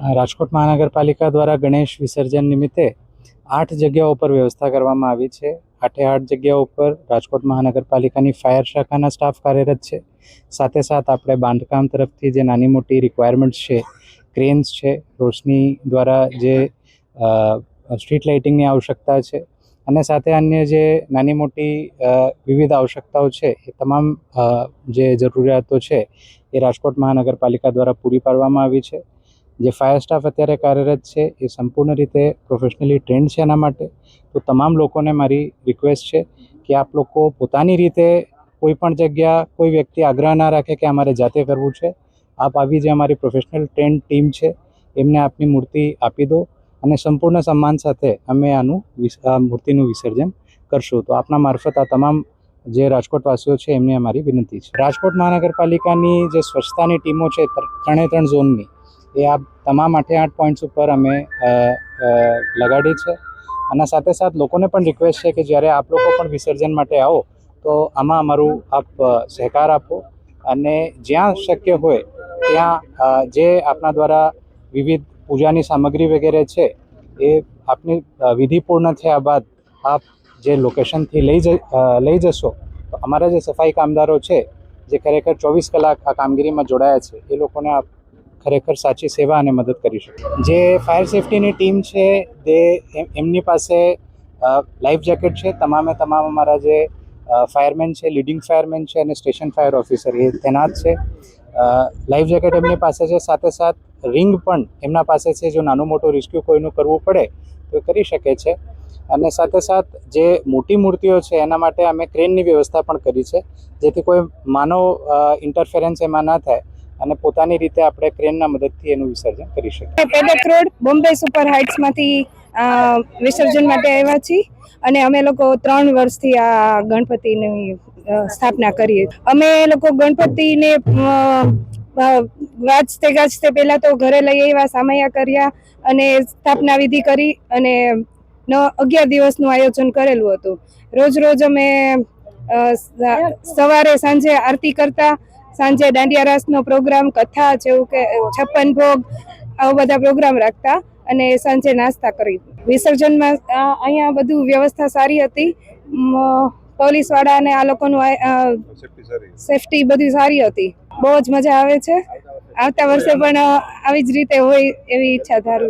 રાજકોટ મહાનગરપાલિકા દ્વારા ગણેશ વિસર્જન નિમિત્તે આઠ જગ્યાઓ પર વ્યવસ્થા કરવામાં આવી છે. આઠે આઠ જગ્યાઓ પર રાજકોટ મહાનગરપાલિકાની ફાયર શાખાના સ્ટાફ કાર્યરત છે. સાથે સાથ આપણે બાંધકામ તરફથી જે નાની મોટી રિક્વાયરમેન્ટ્સ છે ક્રેન્સ છે, રોશની દ્વારા જે સ્ટ્રીટ લાઇટિંગની આવશ્યકતા છે અને સાથે અન્ય જે નાની મોટી વિવિધ આવશ્યકતાઓ છે એ તમામ જે જરૂરિયાતો છે એ રાજકોટ મહાનગરપાલિકા દ્વારા પૂરી પાડવામાં આવી છે. જે ફાયર સ્ટાફ અત્યારે કાર્યરત છે, એ સંપૂર્ણ રીતે પ્રોફેશનલી ટ્રેન્ડ છે એના માટે. તો તમામ લોકોને મારી રિક્વેસ્ટ છે કે આપ લોકો પોતાની રીતે કોઈ પણ જગ્યા કોઈ વ્યક્તિ આગ્રહ ના રાખે કે અમારે જાતે કરવું છે, આપ આવી જે અમારી પ્રોફેશનલ ટ્રેન્ડ ટીમ છે, એમને આપની મૂર્તિ આપી દો અને સંપૂર્ણ સન્માન સાથે અમે આનું મૂર્તિનું વિસર્જન કરશું. તો આપના મારફત આ તમામ જે રાજકોટવાસીઓ છે એમની અમારી વિનંતી છે. રાજકોટ મહાનગરપાલિકાની જે સ્વચ્છતાની ટીમો છે, ત્રણે ત્રણ ઝોનની એ આ તમામ આઠે આઠ પોઈન્ટ્સ ઉપર અમે લગાડી છે. અને સાથે સાથ લોકોને પણ રિક્વેસ્ટ છે કે જ્યારે આપ લોકો પણ વિસર્જન માટે આવો, તો આમાં અમારું આપ સહકાર આપો. અને જ્યાં શક્ય હોય, ત્યાં જે આપના દ્વારા વિવિધ પૂજાની સામગ્રી વગેરે છે, એ આપની વિધિ પૂર્ણ થયા બાદ આપ જે લોકેશનથી લઈ લઈ જશો, તો અમારા જે સફાઈ કામદારો છે, જે ખરેખર ચોવીસ કલાક આ કામગીરીમાં જોડાયા છે, એ લોકોને આપ ખરેખર સાચી સેવા અને મદદ કરી શકે. જે ફાયર સેફટીની ટીમ છે, તે એમ- એમની પાસે લાઈફ જેકેટ છે. તમામે તમામ અમારા જે ફાયરમેન છે લીડિંગ ફાયરમેન છે અને સ્ટેશન ફાયર ઓફિસર એ તૈનાત છે. લાઈફ જેકેટ એમની પાસે છે. સાથે સાથ રિંગ પણ એમના પાસે છે. જો નાનું મોટું રેસ્ક્યુ કોઈનું કરવું પડે, તો કરી શકે છે. અને સાથે સાથ, જે મોટી મૂર્તિઓ છે, એના માટે અમે ક્રેનની વ્યવસ્થા પણ કરી છે. જેથી કોઈ માનવ ઇન્ટરફેરન્સ એમાં ના થાય. અને પોતાની રીતે આપણે ક્રેનના મદદથી એનું વિસર્જન કરી શકીએ. પેડક રોડ બોમ્બે સુપર હાઇટ્સમાંથી વિસર્જન માટે આવ્યા છીએ. અને અમે લોકો ત્રણ વર્ષથી આ ગણપતિની સ્થાપના કરીએ. અમે લોકો ગણપતિને વાજતે ગાજતે પહેલાં તો ઘરે લઈ આવ્યા, સામૈયા કર્યા અને સ્થાપના વિધિ કરી અને ન, અગિયાર દિવસનું આયોજન કરેલું હતું. રોજ રોજ અમે સવારે સાંજે આરતી કરતા સાંજે દાંડિયા રાસનો પ્રોગ્રામ કથા જેવું કે છપ્પન ભોગ આવા બધા પ્રોગ્રામ રાખતા અને સાંજે નાસ્તા કરી. વિસર્જનમાં અહીંયા બધું વ્યવસ્થા સારી હતી. પોલીસવાળા અને આ લોકોનું સેફટી બધી સારી હતી. બહુ જ મજા આવે છે. આવતા વર્ષે પણ આવી જ રીતે હોય એવી ઈચ્છા ધારું.